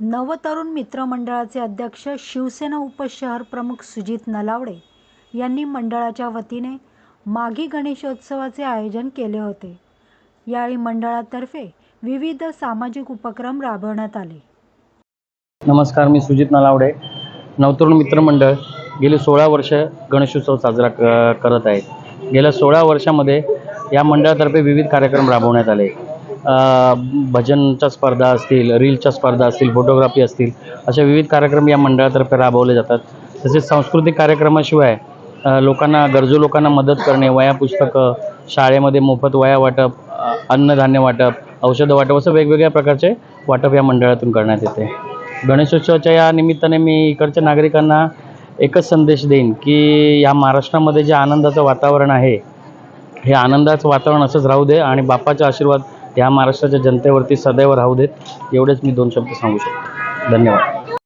नवतरुण मित्रमंडळाचे अध्यक्ष शिवसेना उपशहर प्रमुख सुजित नलावडे यांनी मंडळाच्या वतीने माघी गणेशोत्सवाचे आयोजन केले होते. यावेळी मंडळातर्फे विविध सामाजिक उपक्रम राबवण्यात आले. नमस्कार मी सुजित नलावडे नवतरुण मित्रमंडळ गेली सोळा वर्ष गणेशोत्सव साजरा क करत आहे. गेल्या सोळा वर्षामध्ये या मंडळातर्फे विविध कार्यक्रम राबवण्यात आले. भजनच्या स्पर्धा असतील रीलच्या स्पर्धा असतील फोटोग्राफी असतील अशा विविध कार्यक्रम या मंडळातर्फे राबवले जातात. तसेच सांस्कृतिक कार्यक्रमाशिवाय लोकांना गरजू लोकांना मदत करणे वया पुस्तकं शाळेमध्ये मोफत वया वाटप अन्नधान्य वाटप औषधं वाटप असं वेगवेगळ्या प्रकारचे वाटप या मंडळातून करण्यात येते. गणेशोत्सवाच्या या निमित्ताने मी इकडच्या नागरिकांना एकच संदेश देईन की या महाराष्ट्रामध्ये जे आनंदाचं वातावरण आहे हे आनंदाचं वातावरण असंच राहू दे आणि बापाचा आशीर्वाद ह्या महाराष्ट्राच्या जनतेवरती सदैव राहू देत एवढेच मी दोन शब्द सांगू शकतो. धन्यवाद.